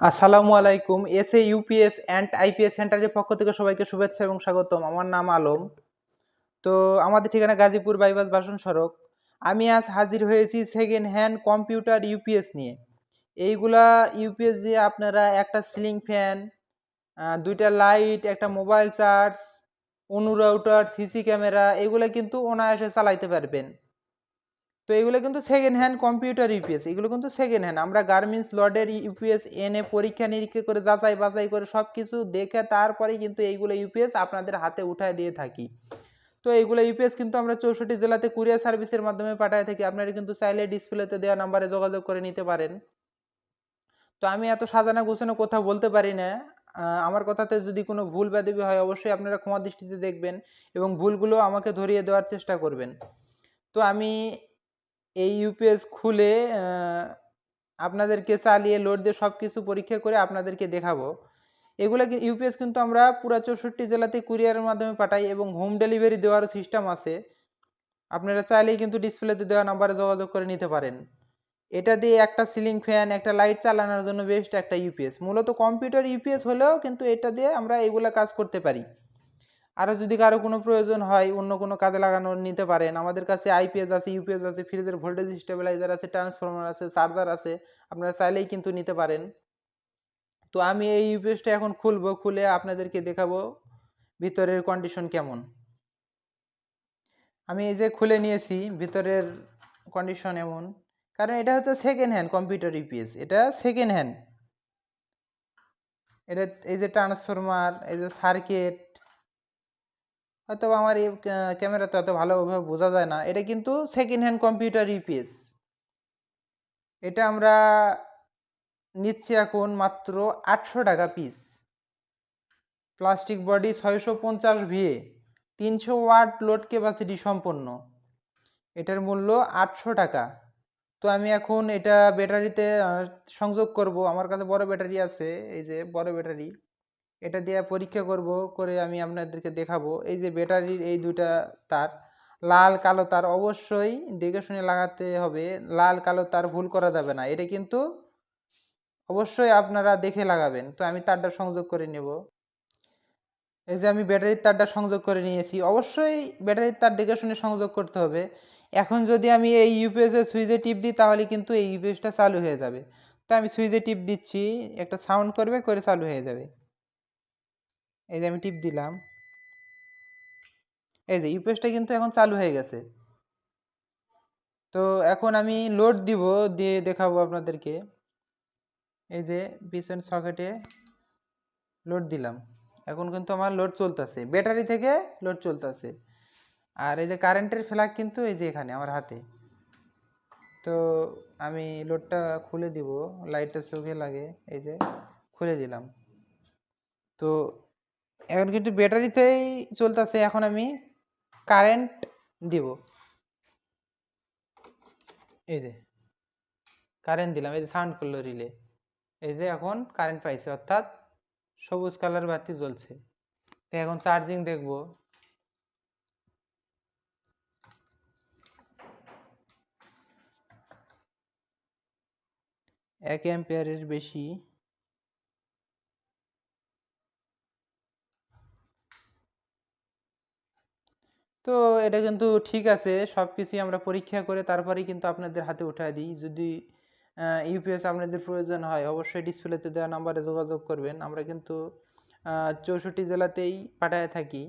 আসসালামু আলাইকুম S A UPS and IPS সেন্টারের পক্ষ থেকে সবাইকে শুভেচ্ছা এবং স্বাগতম। আমার নাম আলম। তো আমাদের ঠিকানা গাজীপুর বাইপাস বাসন সড়ক। আমি আজ হাজির হয়েছি সেকেন্ড হ্যান্ড কম্পিউটার ইউপিএস নিয়ে। এইগুলা ইউপিএস দিয়ে আপনারা একটা সিলিং ফ্যান দুইটা লাইট একটা মোবাইল চার্জ অনুরাউটার সিসি ক্যামেরা এগুলো কিন্তু অনায়াসে চালাইতে পারবেন। তো এগুলো কিন্তু সেকেন্ড হ্যান্ড কম্পিউটার ইউপিএস এগুলো কিন্তু সেকেন্ড হ্যান্ড আমরা গার্মেন্টস লডের ইউপিএস এনে পরীক্ষা নিরীক্ষা করে, যাচাই বাছাই করে সব কিছু দেখে তারপরে কিন্তু এইগুলো ইউপিএস আপনাদের হাতে উঠায় দিয়ে থাকি। তো এইগুলো ইউপিএস কিন্তু আমরা চৌষট্টি জেলাতে কুরিয়ার সার্ভিসের মাধ্যমে পাঠায় থাকি। আপনারা কিন্তু চাইলে ডিসপ্লেতে দেওয়া নাম্বারে যোগাযোগ করে নিতে পারেন। তো আমি এত সাজানো গোছানো কথা বলতে পারি না। আমার কথাতে যদি কোনো ভুল ব্যাধি হয়, অবশ্যই আপনারা ক্ষমা দৃষ্টিতে দেখবেন এবং ভুলগুলো আমাকে ধরিয়ে দেওয়ার চেষ্টা করবেন। তো আমি এই ইউপিএস খুলে আপনাদেরকে চালিয়ে লোড দিয়ে সব কিছু পরীক্ষা করে আপনাদেরকে দেখাবো। এগুলা ইউপিএস কিন্তু আমরা পুরা চৌষট্টি জেলাতে কুরিয়ারের মাধ্যমে পাঠাই এবং হোম ডেলিভারি দেওয়ার সিস্টেম আছে। আপনারা চাইলেই কিন্তু ডিসপ্লেতে দেওয়া নাম্বারে যোগাযোগ করে নিতে পারেন। এটা দিয়ে একটা সিলিং ফ্যান একটা লাইট চালানোর জন্য বেস্ট একটা ইউপিএস মূলত কম্পিউটার ইউপিএস হলেও কিন্তু এটা দিয়ে আমরা এগুলা কাজ করতে পারি। আরও যদি কারও কোনো প্রয়োজন হয়, অন্য কোনো কাজে লাগানো নিতে পারেন। আমাদের কাছে আইপিএস আছে ইউপিএস আছে, ফ্রিজের ভোল্টেজ স্টেবিলাইজার আছে ট্রান্সফরমার আছে চার্জার আছে, আপনারা চাইলেই কিন্তু নিতে পারেন। তো আমি এই ইউপিএসটা এখন খুলবো, খুলে আপনাদেরকে দেখাবো ভিতরের কন্ডিশন কেমন। আমি এই যে খুলে নিয়েছি, ভিতরের কন্ডিশন এমন। কারণ এটা হচ্ছে সেকেন্ড হ্যান্ড কম্পিউটার ইউপিএস এটা সেকেন্ড হ্যান্ড এটা এই যে ট্রান্সফরমার এই যে সার্কিট হয়তো আমার এই ক্যামেরাতে অত ভালোভাবে বোঝা যায় না। এটা কিন্তু সেকেন্ড হ্যান্ড কম্পিউটার ইউপিএস এটা আমরা নিচ্ছি এখন মাত্র আটশো টাকা পিস প্লাস্টিক বডি ছয়শো পঞ্চাশ ভিএ তিনশো ওয়াট লোড ক্যাপাসিটি সম্পন্ন। এটার মূল্য আটশো টাকা। তো আমি এখন এটা ব্যাটারিতে সংযোগ করব। আমার কাছে বড় ব্যাটারি আছে, এই যে বড় ব্যাটারি এটা দিয়ে পরীক্ষা করব, করে আমি আপনাদেরকে দেখাবো। এই যে ব্যাটারির এই দুটা তার, লাল কালো তার অবশ্যই দেখে শুনে লাগাতে হবে। লাল কালো তার ভুল করা যাবে না। এটা কিন্তু অবশ্যই আপনারা দেখে লাগাবেন। তো আমি তারটা সংযোগ করে নেব। এই যে আমি ব্যাটারির তারটা সংযোগ করে নিয়েছি। অবশ্যই ব্যাটারির তার দেখে শুনে সংযোগ করতে হবে। এখন যদি আমি এই ইউপিএস এর সুইচে টিপ দিই, তাহলে কিন্তু এই ইউপিএসটা চালু হয়ে যাবে। তো আমি সুইচে টিপ দিচ্ছি। একটা সাউন্ড করবে, করে চালু হয়ে যাবে। এই যে আমি টিপ দিলাম। এই যে ইউপিএসটা কিন্তু এখন চালু হয়ে গেছে। তো এখন আমি লোড দিব, দিয়ে দেখাবো আপনাদেরকে। এই যে পিছন সকেটে লোড দিলাম। এখন কিন্তু আমার লোড চলতেছে। ব্যাটারি থেকে লোড চলতেছে। আর এই যে কারেন্টের ফ্ল্যাগ কিন্তু এই যে এখানে, আমার হাতে। তো আমি লোডটা খুলে দিব। লাইটটা চোখে লাগে। এই যে খুলে দিলাম। তো এখন কিন্তু ব্যাটারিতেই চলতেছে, এখন আমি কারেন্ট দিব। এই যে কারেন্ট দিলাম, এই যে সাউন্ড করল রিলে এই যে এখন কারেন্ট পাইছে, অর্থাৎ সবুজ কালার বাতি জ্বলছে। তো এখন চার্জিং দেখব। এক অ্যাম্পিয়ারের বেশি। তো এটা কিন্তু ঠিক আছে সব কিছুই আমরা পরীক্ষা করে তারপরেই কিন্তু আপনাদের হাতে উঠায় দিই। যদি ইউপিএস আপনাদের প্রয়োজন হয়, অবশ্যই ডিসপ্লেতে দেওয়া নাম্বারে যোগাযোগ করবেন। আমরা কিন্তু চৌষট্টি জেলাতেই পাঠায় থাকি।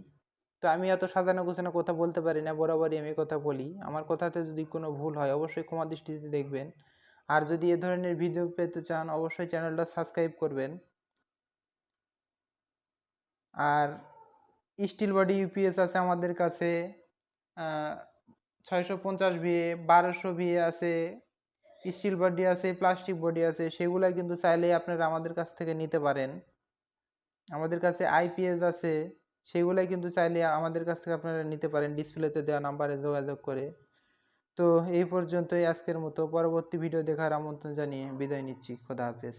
তো আমি এত সাজানো গোছানো কথা বলতে পারি না, বরাবরই আমি কথা বলি। আমার কথাতে যদি কোনো ভুল হয়, অবশ্যই ক্ষমা দৃষ্টিতে দেখবেন। আর যদি এ ধরনের ভিডিও পেতে চান, অবশ্যই চ্যানেলটা সাবস্ক্রাইব করবেন। আর স্টিল বডি ইউপিএস আছে আমাদের কাছে ছয়শো পঞ্চাশ ভিএ বারোশো ভিএ আছে, স্টিল বডি আছে, প্লাস্টিক বডি আছে সেগুলা কিন্তু চাইলেই আপনারা আমাদের কাছ থেকে নিতে পারেন। আমাদের কাছে আইপিএস আছে, সেগুলাই কিন্তু চাইলে আমাদের কাছ থেকে আপনারা নিতে পারেন। ডিসপ্লেতে দেওয়া নাম্বারে যোগাযোগ করে। তো এই পর্যন্তই আজকের মতো। পরবর্তী ভিডিও দেখার আমন্ত্রণ জানিয়ে বিদায় নিচ্ছি। খোদা হাফেজ।